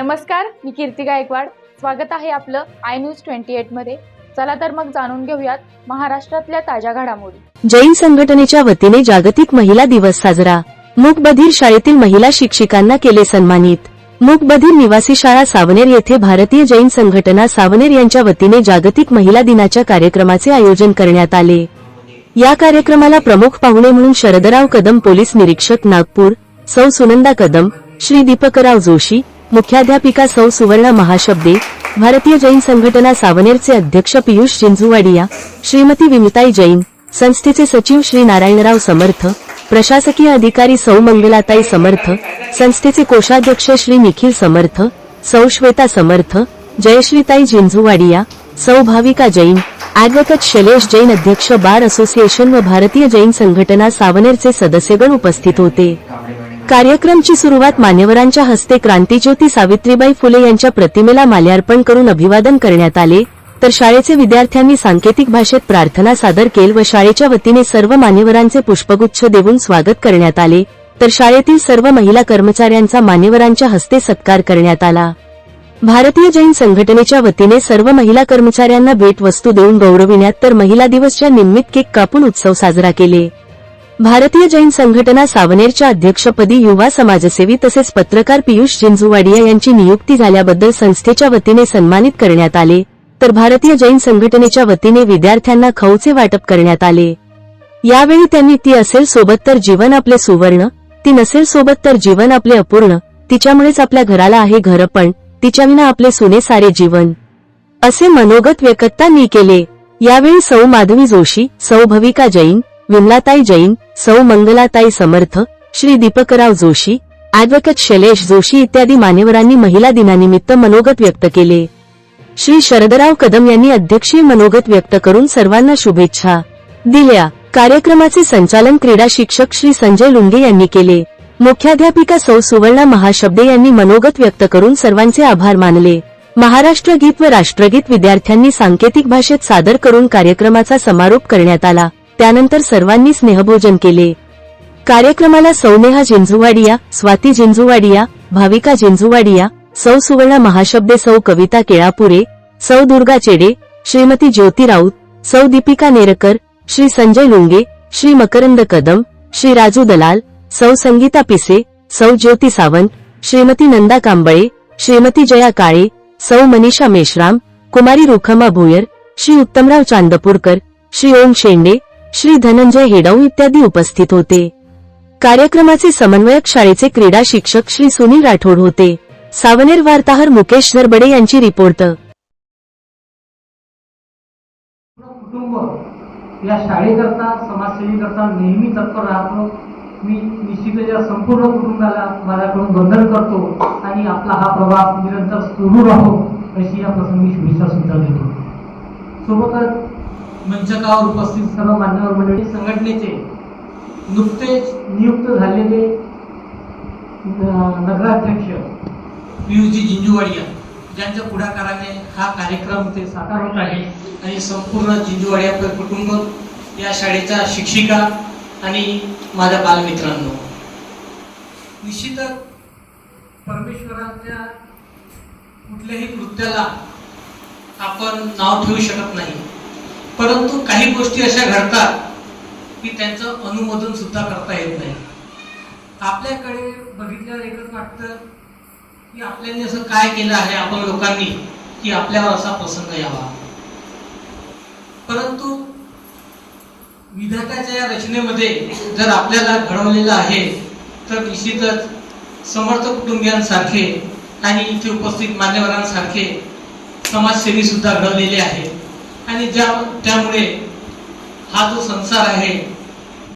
नमस्कार मी कीर्ती गायकवाड. स्वागत आहे आपलं आय न्यूज ट्वेंटी एटमध्ये. चला तर मग जाणून घेऊयात महाराष्ट्रातल्या ताज्या घडामोडी. जैन संघटनेच्या वतीने जागतिक महिला दिवस साजरा. मुकबधीर शाळेतील महिला शिक्षिकांना केले सन्मानित. मुकबधीर निवासी शाळा सावनेर येथे भारतीय जैन संघटना सावनेर यांच्या वतीने जागतिक महिला दिनाच्या कार्यक्रमाचे आयोजन करण्यात आले. या कार्यक्रमाला प्रमुख पाहुणे म्हणून शरदराव कदम पोलीस निरीक्षक नागपूर सौ सुनंदा कदम श्री दीपकराव जोशी मुख्याध्यापिका सौ सुवर्णा महाशब्दे भारतीय जैन संघटना सावनेरचे अध्यक्ष पियुष जिंजुवाडिया श्रीमती विमताई जैन संस्थेचे सचिव श्री नारायणराव समर्थ प्रशासकीय अधिकारी सौ मंगलाताई समर्थ संस्थेचे कोषाध्यक्ष श्री निखिल समर्थ सौ श्वेता समर्थ जयश्रीताई जिंजुवाडिया सौ भाविका जैन ऍडव्होकेट शैलेश जैन अध्यक्ष बार असोसिएशन व भारतीय जैन संघटना सावनेरचे सदस्यगण उपस्थित होते. कार्यक्रमची सुरुवात मान्यवरांच्या हस्ते क्रांतीज्योती सावित्रीबाई फुले यांच्या प्रतिमेला माल्यार्पण करून अभिवादन करण्यात आले. तर शाळेचे विद्यार्थ्यांनी सांकेतिक भाषेत प्रार्थना सादर केल व शाळेच्या वतीने सर्व मान्यवरांचे पुष्पगुच्छ देऊन स्वागत करण्यात आले. तर शाळेतील सर्व महिला कर्मचाऱ्यांचा मान्यवरांच्या हस्ते सत्कार करण्यात आला. भारतीय जैन संघटनेच्या वतीने सर्व महिला कर्मचाऱ्यांना भेटवस्तू देऊन गौरविण्यात तर महिला दिवसच्या निमित्त केक कापून उत्सव साजरा केले. भारतीय जैन संघटना सावनेरच्या अध्यक्षपदी युवा समाजसेवी तसेच पत्रकार पियुष जिंजुवाडिया यांची नियुक्ती झाल्याबद्दल संस्थेच्या वतीने सन्मानित करण्यात आले. तर भारतीय जैन संघटनेच्या वतीने विद्यार्थ्यांना खवचे वाटप करण्यात आले. यावेळी त्यांनी ती असेल सोबत तर जीवन आपले सुवर्ण ती नसेल सोबत तर जीवन आपले अपूर्ण तिच्यामुळेच आपल्या घराला आहे घर पण तिच्याविना आपले सुने सारे जीवन. असे मनोगत व्यक्तांनी केले. यावेळी सौ माधवी जोशी सौ भविका जैन विमलाताई जैन सौ मंगलाताई समर्थ श्री दीपकराव जोशी ऍडव्होकेट शैलेश जोशी इत्यादी मान्यवरांनी महिला दिनानिमित्त मनोगत व्यक्त केले. श्री शरदराव कदम यांनी अध्यक्षीय मनोगत व्यक्त करून सर्वांना शुभेच्छा दिल्या. कार्यक्रमाचे संचालन क्रीडा शिक्षक श्री संजय लुंगे यांनी केले. मुख्याध्यापिका सौ सुवर्णा महाशब्दे यांनी मनोगत व्यक्त करून सर्वांचे आभार मानले. महाराष्ट्र गीत व राष्ट्रगीत विद्यार्थ्यांनी सांकेतिक भाषेत सादर करून कार्यक्रमाचा समारोप करण्यात आला. त्यानंतर सर्वांनी स्नेहभोजन केले. कार्यक्रमाला सौनेहा जिंजुवाडिया स्वाती जिंजुवाडिया भाविका जिंजुवाडिया सौ सुवर्णा महाशब्दे सौ कविता केळापुरे सौ दुर्गा चेडे श्रीमती ज्योती राऊत सौ दीपिका नेरकर श्री संजय लुंगे श्री मकरंद कदम श्री राजू दलाल सौ संगीता पिसे सौ ज्योती सावंत श्रीमती नंदा कांबळे श्रीमती जया काळे सौ मनीषा मेश्राम कुमारी रुखमा भोयर श्री उत्तमराव चांदपूरकर श्री ओम शेंडे श्री धनंजय हेडाऊ इत्यादी उपस्थित होते. कार्यक्रमाचे समन्वयक शाळेचे क्रीडा शिक्षक श्री सुनील राठोड होते. सावनेर वार्ताहर मुकेश नरबडे यांची रिपोर्ट. कुटुंब या शाळेकरता समाजसेवेकरता नेहमी तत्पर राहतो. मी निश्चितच या संपूर्ण कुटुंबाला माझ्याकडून वंदन करतो आणि आपला हा प्रवास निरंतर सुरू राहो अशी या प्रसंगी शुभेच्छा सुद्धा देतो. सोबतच मंचकावर उपस्थित सर्व मान्यवर मंडळी संघटनेचे नुकतेच नियुक्त झालेले नगराध्यक्ष पियुषजी जिंजुवाडिया ज्यांच्या पुढाकाराने हा कार्यक्रम ते साकार होत आहे. आणि संपूर्ण जिंजुवाडिया कुटुंब या शाळेच्या शिक्षिका आणि माझ्या बालमित्रांनो. निश्चितच परमेश्वराच्या कुठल्याही कृत्याला आपण नाव ठेवू शकत नाही. परंतु काही गोष्टी अशा घडतात की त्यांचं अनुमोदन सुद्धा करता येत नाही. आपल्याकडे बघितल्यावर एकच वाटतं की आपल्याने असं काय केलं आहे आपण लोकांनी की आपल्यावर असा प्रसंग यावा. परंतु विधात्याच्या या रचनेमध्ये जर आपल्याला घडवलेलं आहे तर निश्चितच समर्थ कुटुंबियांसारखे आणि इथे उपस्थित मान्यवरांसारखे समाजसेवी सुद्धा घडवलेले आहेत. आणि ज्या त्यामुळे हा जो संसार आहे